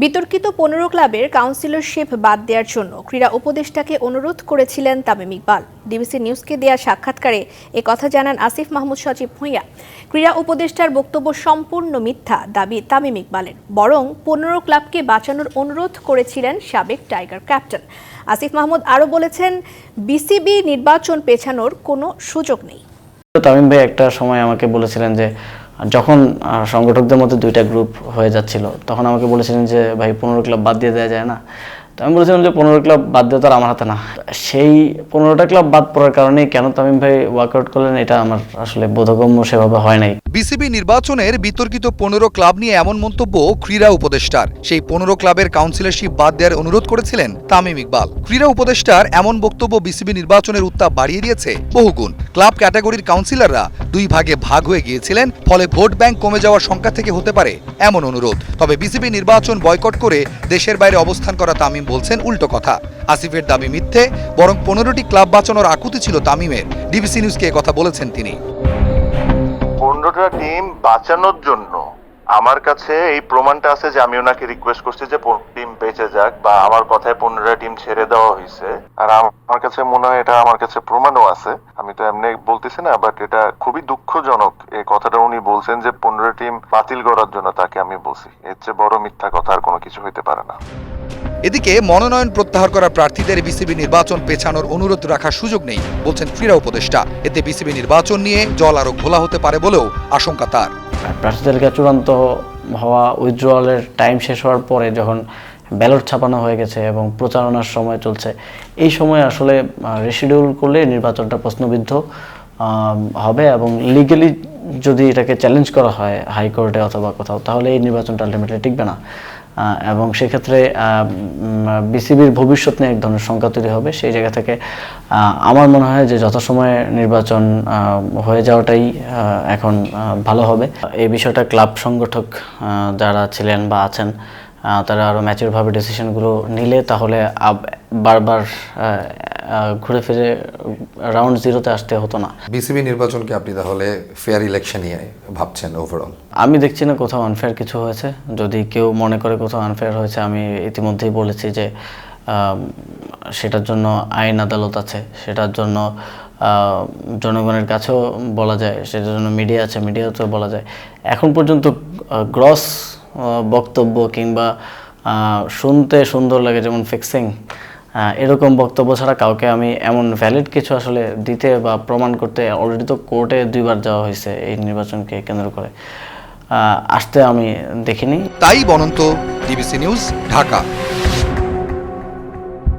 বিতর্কিত পনেরো ক্লাবের কাউন্সিলরশিপ বাদ দেওয়ার জন্য ক্রীড়া উপদেষ্টাকে অনুরোধ করেছিলেন তামিম ইকবাল। ডিবিসি নিউজকে দেওয়া সাক্ষাৎকারে এ কথা জানান আসিফ মাহমুদ সচিব ভূঁইয়া। ক্রীড়া উপদেষ্টার বক্তব্য সম্পূর্ণ মিথ্যা দাবি তামিম ইকবালের, বরং পনেরো ক্লাবকে বাঁচানোর অনুরোধ করেছিলেন সাবেক টাইগার ক্যাপ্টেন। আসিফ মাহমুদ আরও বলেছেন, বিসিবি নির্বাচন পেছানোর কোনো সুযোগ নেই। তামিম ভাই, একটা সময় আমাকে বলেছিলেন যে যখন সংগঠকদের মধ্যে দুইটা গ্রুপ হয়ে যাচ্ছিল, তখন আমাকে বলেছিলেন যে, ভাই, পনেরো ক্লাব বাদ দিয়ে দেওয়া যায় না। তো আমি বলেছিলাম যে পনেরো ক্লাব বাদ দেওয়া তো আমার হাতে না। সেই পনেরোটা ক্লাব বাদ পড়ার কারণেই কেন তামিম ভাই ওয়ার্কআউট করলেন এটা আমার আসলে বোধগম্য সেভাবে হয় নাই। বিসিবি নির্বাচনের বিতর্কিত পনেরো ক্লাব নিয়ে এমন মন্তব্য ক্রীড়া উপদেষ্টার। সেই পনেরো ক্লাবের কাউন্সিলরশিপ বাদ দেওয়ার অনুরোধ করেছিলেন তামিম ইকবাল। ক্রীড়া উপদেষ্টার এমন বক্তব্য বিসিবি নির্বাচনের উত্তাপ বাড়িয়ে দিয়েছে বহুগুণ। ক্লাব ক্যাটাগরির কাউন্সিলররা দুই ভাগে ভাগ হয়ে গিয়েছিলেন, ফলে ভোট ব্যাংক কমে যাওয়ার সংখ্যা থেকে হতে পারে এমন অনুরোধ। তবে বিসিবি নির্বাচন বয়কট করে দেশের বাইরে অবস্থান করা তামিম বলছেন উল্টো কথা। আসিফের দাবি মিথ্যে, বরং পনেরোটি ক্লাব বাঁচানোর আকুতি ছিল তামিমের। ডিবিসি নিউজকে কথা বলেছেন তিনি। পনেরোটা টিম বাঁচানোর জন্য আমার কাছে এই প্রমাণটা আছে যে আমি ওনাকে রিকোয়েস্ট করছি যে টিম বেঁচে যাক বা আমার কথায় পনেরোটা টিম ছেড়ে দেওয়া হয়েছে। আর আমার কাছে মনে হয় এটা আমার কাছে প্রমাণও আছে। আমি তো এমনি বলতেছি না বাট এটা খুবই দুঃখজনক এই কথাটা উনি বলছেন যে পনেরো টিম বাতিল করার জন্য তাকে আমি বলছি। এর চেয়ে বড় মিথ্যা কথা আর কোনো কিছু হইতে পারে না। এদিকে মনোনয়ন প্রত্যাহার করা প্রার্থীদের বিসিবি নির্বাচন পেছানোর অনুরোধ রাখার সুযোগ নেই, বলছেন ক্রীড়া উপদেষ্টা। এতে বিসিবি নির্বাচন নিয়ে জল আরও ঘোলা হতে পারে বলেও আশঙ্কা তার। প্রার্থীদেরকে চূড়ান্ত হওয়া উইথড্রয়ালের টাইম শেষ হওয়ার পরে যখন ব্যালট ছাপানো হয়ে গেছে এবং প্রচারণার সময় চলছে, এই সময় আসলে রেশিডিউল করলে নির্বাচনটা প্রশ্নবিদ্ধ হবে এবং লিগেলি যদি এটাকে চ্যালেঞ্জ করা হয় হাইকোর্টে অথবা কোথাও, তাহলে এই নির্বাচনটা আলটিমেটলি টিকবে না। এবং সেক্ষেত্রে বিসিবির ভবিষ্যৎ নিয়ে এক ধরনের শঙ্কা তৈরি হবে। সেই জায়গা থেকে আমার মনে হয় যে যথাসময়ে নির্বাচন হয়ে যাওয়াটাই এখন ভালো হবে। এই বিষয়টা ক্লাব সংগঠক যারা ছিলেন বা আছেন তারা আরও ম্যাচিউরভাবে ডিসিশনগুলো নিলে তাহলে বারবার ঘুরে ফিরে রাউন্ড জিরোতে আসতে হতো না। বিসিবি নির্বাচনকে আপনি তাহলে ফেয়ার ইলেকশন ইলেকশনই ভাবছেন ওভারঅল আমি দেখছি না কোথাও আনফেয়ার কিছু হয়েছে। যদি কেউ মনে করে কোথাও আনফেয়ার হয়েছে আমি ইতিমধ্যেই বলেছি যে সেটার জন্য আইন আদালত আছে। সেটার জন্য জনগণের কাছেও বলা যায় সেটার জন্য মিডিয়া আছে মিডিয়াতেও বলা যায়। এখন পর্যন্ত গ্রস বক্তব্য কিংবা শুনতে সুন্দর লাগে যেমন ফিক্সিং এরকম বক্তব্য ছাড়া কাউকে আমি এমন ভ্যালিড কিছু আসলে দিতে বা প্রমাণ করতে অলরেডি তো কোর্টে দুইবার যাওয়া হয়েছে এই নির্বাচনকে কেন্দ্র করে। আসতে আমি দেখিনি। তাই বনন্ত ডিবিসি নিউজ ঢাকা।